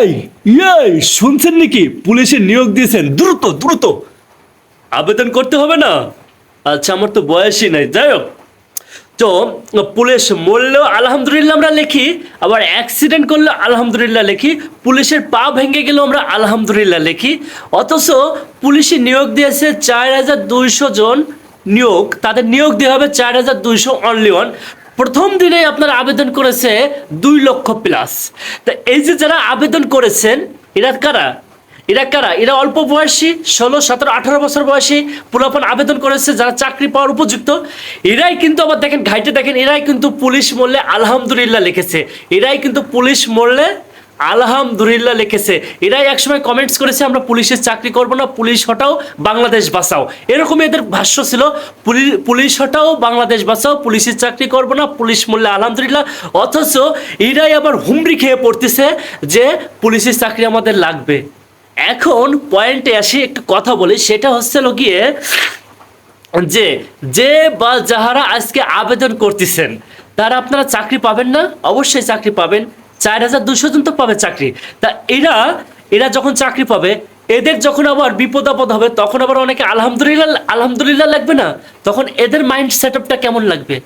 এই এই, শুনছেন নাকি? পুলিশে নিয়োগ দিয়েছেন। দ্রুত দ্রুত। আবেদন করতে হবে না? আচ্ছা আমার তো বয়সই নাই। যাই হোক। তো, পুলিশ মরলেও আলহামদুলিল্লাহ আমরা লিখি, আবার অ্যাক্সিডেন্ট করলেও আলহামদুলিল্লাহ লিখি, পুলিশের পা ভেঙে গেলেও আমরা আলহামদুলিল্লাহ লিখি। অথচ পুলিশে নিয়োগ দিয়েছে চার হাজার দুইশো জন নিয়োগ। তাদের নিয়োগ দেওয়া হবে চার হাজার দুইশো অনলি ওয়ান প্রথম দিনে আপনারা আবেদন করেছে দুই লক্ষ প্লাস তা এই যে যারা আবেদন করেছেন, এরা কারা? এরা কারা? এরা অল্প বয়সী, ষোলো, সতেরো, আঠারো বছর বয়সী পুরাপন আবেদন করেছে, যারা চাকরি পাওয়ার উপযুক্ত। এরাই কিন্তু আবার দেখেন, ঘাইটে দেখেন, এরাই কিন্তু পুলিশ মরলে আলহামদুলিল্লাহ লিখেছে। এরাই কিন্তু পুলিশ মরলে আলহামদুলিল্লাহ লিখেছে। এরাই একসময় কমেন্টস করেছে, আমরা পুলিশের চাকরি করব না, পুলিশ হটাও, বাংলাদেশ বাঁচাও। এরকম এদের ভাষ্য ছিল, পুলি- পুলিশ হটাও, বাংলাদেশ বাঁচাও, পুলিশের চাকরি করব না, পুলিশ মূল্যে আলহামদুলিল্লাহ। অথচ এরাই আবার হুমড়ি খেয়ে পড়তেছে যে, পুলিশের চাকরি আমাদের লাগবে। এখন পয়েন্টে আসি, একটু কথা বলি, সেটা হচ্ছে গিয়ে যে যে বা যাহারা আজকে আবেদন করতেছেন, তারা আপনারা চাকরি পাবেন না? অবশ্যই চাকরি পাবেন। চার হাজার দুশো জন তো পাবে চাকরি। তা এরা এরা যখন চাকরি পাবে, এদের যখন আবার বিপদ আপদ হবে, তখন আবার অনেকে আলহামদুলিল্লাহ আলহামদুলিল্লাহ লাগবে না? তখন এদের মাইন্ড সেট আপটা কেমন লাগবে?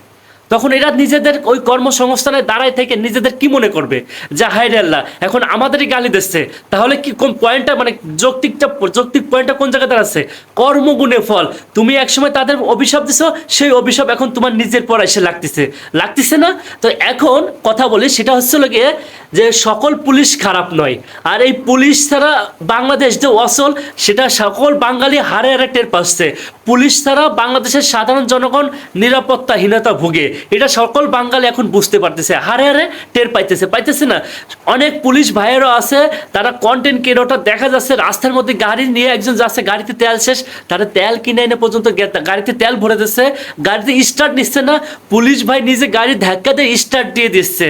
তখন এরা নিজেদের ওই কর্মসংস্থানে দাঁড়ায় থেকে নিজেদের কি মনে করবে? যে হায় রে আল্লাহ, এখন আমাদেরই গালি দিচ্ছে। তাহলে কি কোন পয়েন্টটা মানে যৌক্তিকটা, যৌক্তিক পয়েন্টটা কোন জায়গায় দাঁড়াচ্ছে? কর্মগুণে ফল। তুমি একসময় তাদের অভিশাপ দিছো, সেই অভিশাপ এখন তোমার নিজের পর এসে লাগতেছে। লাগতেছে না? তো এখন কথা বলি, সেটা হচ্ছে গিয়ে যে সকল পুলিশ খারাপ নয়। আর এই পুলিশ ছাড়া বাংলাদেশ যে অসল সেটা সকল বাঙালি হারে হারে টের পাচ্ছে। পুলিশ ছাড়া বাংলাদেশের সাধারণ জনগণ নিরাপত্তাহীনতা ভুগে। এটা সকল বাঙালি এখন বুঝতে পারতেছে, হারে হারে টের পাইতেছে। পাইতেছে না, অনেক পুলিশ ভাইয়েরও আছে, তারা কন্টেন্ট ক্রিয়েটর দেখা যাচ্ছে, রাস্তার মধ্যে গাড়ি নিয়ে একজন যাচ্ছে, গাড়িতে তেল শেষ, তারা তেল কিনে এনে পর্যন্ত গাড়িতে তেল ভরে দিচ্ছে, গাড়িতে স্টার্ট নিচ্ছে না, পুলিশ ভাই নিজে গাড়ি ধাক্কা দিয়ে স্টার্ট দিয়ে দিচ্ছে।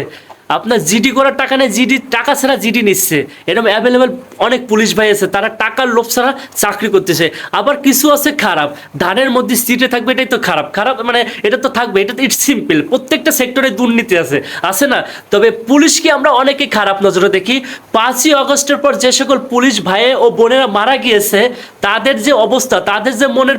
আপনার জিডি করার টাকা নেই, জিডি টাকা ছাড়া জিডি নিচ্ছে। এরকম অ্যাভেলেবেল অনেক পুলিশ ভাই আছে, তারা টাকার লোভ ছাড়া চাকরি করতেছে। আবার কিছু আছে খারাপ, ধানের মধ্যে সিটে থাকবে এটাই তো খারাপ। খারাপ মানে এটা তো থাকবে, এটা তো ইটস সিম্পল প্রত্যেকটা সেক্টরে দুর্নীতি আছে আছে না? তবে পুলিশকে আমরা অনেকে খারাপ নজরে দেখি। পাঁচই আগস্টের পর যে সকল পুলিশ ভাইয়ে ও বোনেরা মারা গিয়েছে, তাদের যে অবস্থা, তাদের যে মনের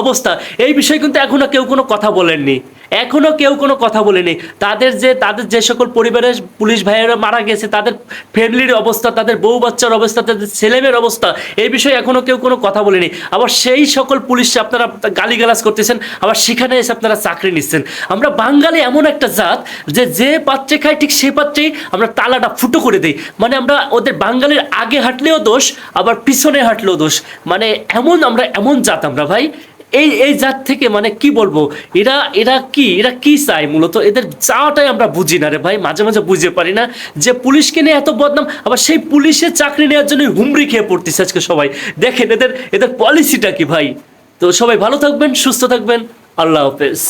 অবস্থা, এই বিষয়ে কিন্তু এখনও কেউ কোনো কথা বলেননি। এখনও কেউ কোনো কথা বলেনি। তাদের যে তাদের যে সকল পরিবারের পুলিশ ভাইয়েরা মারা গেছে, তাদের ফ্যামিলির অবস্থা, তাদের বউ বাচ্চার অবস্থা, তাদের ছেলেমেয়ের অবস্থা, এই বিষয়ে এখনও কেউ কোনো কথা বলেনি। আবার সেই সকল পুলিশ আপনারা গালিগালাজ করতেছেন, আবার সেখানে এসে আপনারা চাকরি নিচ্ছেন। আমরা বাঙালি এমন একটা জাত যে যে পাত্রে খাই ঠিক সেই পাত্রেই আমরা তালাটা ফুটো করে দিই। মানে আমরা ওদের বাঙালির আগে হাঁটলেও দোষ, আবার পিছনে হাঁটলেও দোষ। মানে এমন আমরা, এমন জাত আমরা ভাই এই এই জাত থেকে মানে কি বলব? এরা এরা কি? এরা কি চায় মূলত? এদের চাওয়াটাই আমরা বুঝি না রে ভাই, মাঝে মাঝে বুঝতে পারি না যে পুলিশকে নিয়ে এত বদনাম, আবার সেই পুলিশের চাকরি নেওয়ার জন্য হুমড়ি খেয়ে পড়তেছে আজকে সবাই। দেখেন এদের এদের পলিসিটা কি ভাই? তো সবাই ভালো থাকবেন, সুস্থ থাকবেন, আল্লাহ হাফেজ।